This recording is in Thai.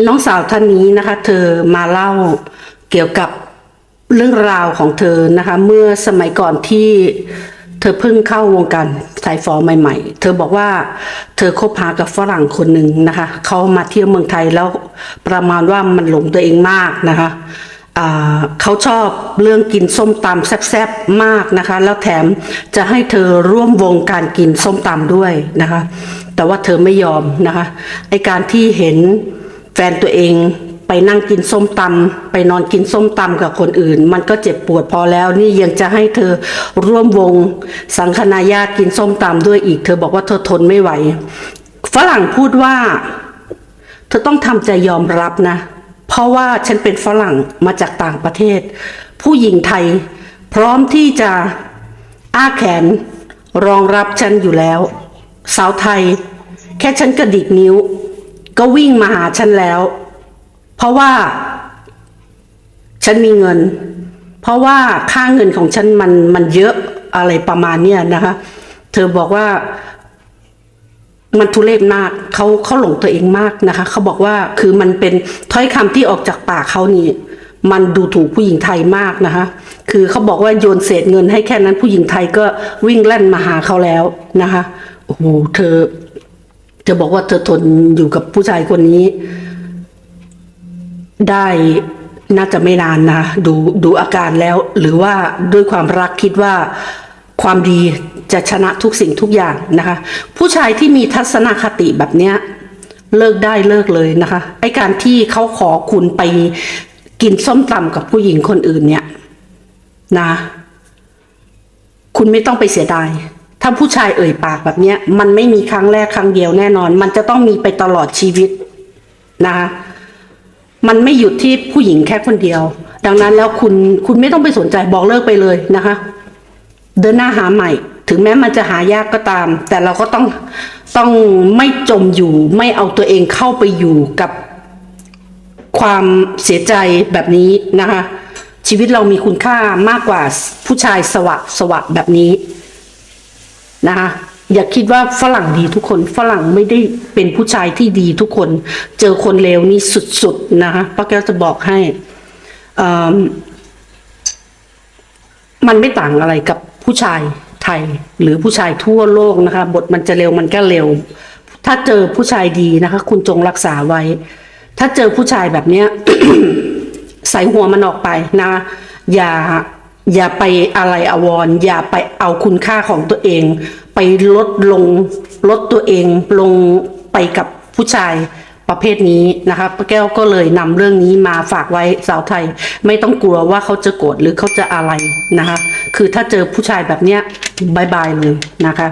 น้องสาวท่านนี้นะคะ เธอมาเล่าเกี่ยวกับเรื่องราวของเธอนะคะ เมื่อสมัยก่อนที่เธอเพิ่งเข้าวงการสายฟอใหม่ ๆ เธอบอกว่าเธอคบหากับฝรั่งคนหนึ่งนะคะ เขามาเที่ยวเมืองไทยแล้วประมาณว่ามันหลงตัวเองมากนะคะเขาชอบเรื่องกินส้มตำแซ่บๆมากนะคะ แล้วแถมจะให้เธอร่วมวงการกินส้มตำด้วยนะคะ แต่ว่าเธอไม่ยอมนะคะไอการที่เห็น แฟนตัวเองไปนั่งกินส้มตำไปนอนกินส้มตำกับคนอื่น มันก็เจ็บปวดพอแล้ว นี่ยังจะให้เธอร่วมวงสังคณาญาติกินส้มตำด้วยอีก เธอบอกว่าเธอทนไม่ไหว ฝรั่งพูดว่า เธอต้องทำใจยอมรับนะ เพราะว่าฉันเป็นฝรั่งมาจากต่างประเทศ ผู้หญิงไทย พร้อมที่จะอ้าแขนรองรับฉันอยู่แล้ว สาวไทย แค่ฉันกระดิกนิ้ว ก็วิ่งมาหาฉันแล้ว เพราะว่า ฉันมีเงิน เพราะว่าค่าเงินของฉันมันมันเยอะอะไรประมาณเนี้ยนะคะ เธอบอกว่า มันทุเรศมากเขาเขาหลงตัวเองมากนะคะเขาบอกว่าคือมันเป็นถ้อยคำที่ออกจากปากเขานี่มันดูถูกผู้หญิงไทยมากนะคะ คือเขาบอกว่าโยนเศษเงินให้แค่นั้นผู้หญิงไทยก็วิ่งแล่นมาหาเขาแล้วนะคะ โอ้โห เธอ เธอบอกว่าเธอทนอยู่กับผู้ชายคนนี้ ได้น่าจะไม่นานนะดูดูอาการแล้ว หรือว่าด้วยความรักคิดว่าความดีจะชนะทุกสิ่งทุกอย่างนะคะ ผู้ชายที่มีทัศนคติแบบเนี้ยเลิกได้เลิกเลยนะคะ ไอการที่เขาขอคุณไปกินส้มตำกับผู้หญิงคนอื่นเนี่ยนะ คุณไม่ต้องไปเสียดาย ถ้าผู้ชายเอ่ยปากแบบเนี้ย มันไม่มีครั้งแรกครั้งเดียวแน่นอน มันจะต้องมีไปตลอดชีวิตนะคะมันไม่หยุดที่ผู้หญิงแค่คนเดียว ดังนั้นแล้วคุณคุณไม่ต้องไปสนใจบอกเลิกไปเลยนะคะ เดินหน้าหาใหม่ ถึงแม้มันจะหายากก็ตาม แต่เราก็ต้องต้องไม่จมอยู่ ไม่เอาตัวเองเข้าไปอยู่กับความเสียใจแบบนี้นะคะ ชีวิตเรามีคุณค่ามากกว่าผู้ชายสวะสวะแบบนี้ นะคะอย่าคิดว่าฝรั่งดีทุกคนฝรั่งไม่ได้เป็นผู้ชายที่ดีทุกคน เจอคนเลวนี่สุดๆนะคะป้าแก้วจะบอกให้มมันไม่ต่างอะไรกับผู้ชายไทยหรือผู้ชายทั่วโลกนะคะ บทมันจะเร็วมันก็เร็ว ถ้าเจอผู้ชายดีนะคะ คุณจงรักษาไว้ ถ้าเจอผู้ชายแบบเนี้ยใส่หัวมันออกไปนะ อย่า อย่าไปอะไรอววรอย่าไปเอาคุณค่าของตัวเอง ไปลดลงลดตัวเองลงไปกับผู้ชายประเภทนี้นะคะป้าแก้วก็เลยนำเรื่องนี้มาฝากไว้สาวไทย ไม่ต้องกลัวว่าเขาจะโกรธหรือเขาจะอะไรนะคะ คือถ้าเจอผู้ชายแบบเนี้ยบายบายเลยนะคะ